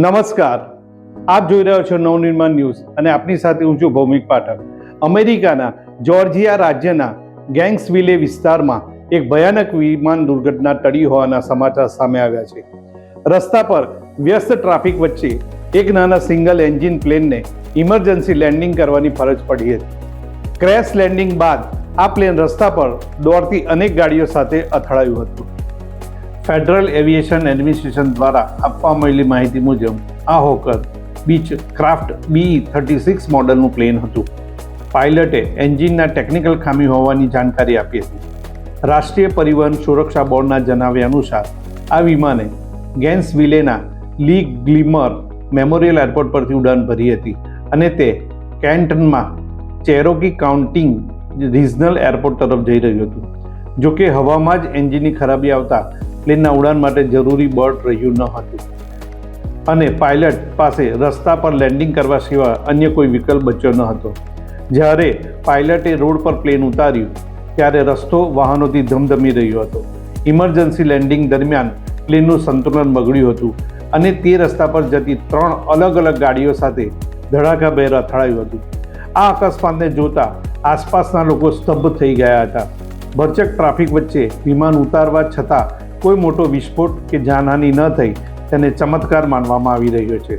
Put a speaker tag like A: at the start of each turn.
A: નમસ્કાર. આપ જોઈ રહ્યા છો નવનિર્માણ ન્યૂઝ અને આપની સાથે હું છું ભૌમિક પાઠક. અમેરિકાના જોર્જિયા રાજ્યના ગેંગ્સવિલે વિસ્તારમાં એક ભયાનક વિમાન દુર્ઘટના ટળી હોવાના સમાચાર સામે આવ્યા છે. રસ્તા પર વ્યસ્ત ટ્રાફિક વચ્ચે એક નાના સિંગલ એન્જિન પ્લેનને ઇમરજન્સી લેન્ડિંગ કરવાની ફરજ પડી હતી. ક્રેશ લેન્ડિંગ બાદ આ પ્લેન રસ્તા પર દોડતી અનેક ગાડીઓ સાથે અથડાયું હતું. ફેડરલ એવિએશન એડમિનિસ્ટ્રેશન દ્વારા આપવા મળેલી માહિતી મુજબ, આ Hawker Beechcraft B thirty six મોડલનું plane હતું. પાયલટે એન્જિનના ટેકનિકલ ખામી હોવાની જાણકારી આપી હતી. રાષ્ટ્રીય પરિવહન સુરક્ષા બોર્ડના જણાવ્યા અનુસાર, આ વિમાને ગેન્સ વિલેના લી ગ્લિમર મેમોરિયલ એરપોર્ટ પરથી ઉડાન ભરી હતી અને તે કેન્ટનમાં ચેરોકી કાઉન્ટિંગ રિજનલ એરપોર્ટ તરફ જઈ રહ્યું હતું. જોકે, હવામાં જ એન્જિનની ખરાબી આવતા પ્લેનના ઉડાન માટે જરૂરી બળ રહ્યું ન હતું. અને પાયલટ પાસે રસ્તા પર લેન્ડિંગ કરવા સિવાય અન્ય કોઈ વિકલ્પ બચ્યો ન હતો. જ્યારે પાયલટે રોડ પર પ્લેન ઉતાર્યું, ત્યારે રસ્તો વાહનોથી ધમધમી રહ્યો હતો. ઇમરજન્સી લેન્ડિંગ દરમિયાન પ્લેનનું સંતુલન બગડ્યું હતું અને તે રસ્તા પર જતી ત્રણ અલગ અલગ ગાડીઓ સાથે ધડાકાભેર અથડાયું હતું. આ અકસ્માતને જોતા આસપાસના લોકો સ્તબ્ધ થઈ ગયા હતા. ભરચક ટ્રાફિક વચ્ચે વિમાન ઉતારવા છતાં કોઈ મોટો વિસ્ફોટ કે જાનહાની ન થઈ તેને ચમત્કાર માનવામાં આવી રહ્યો છે.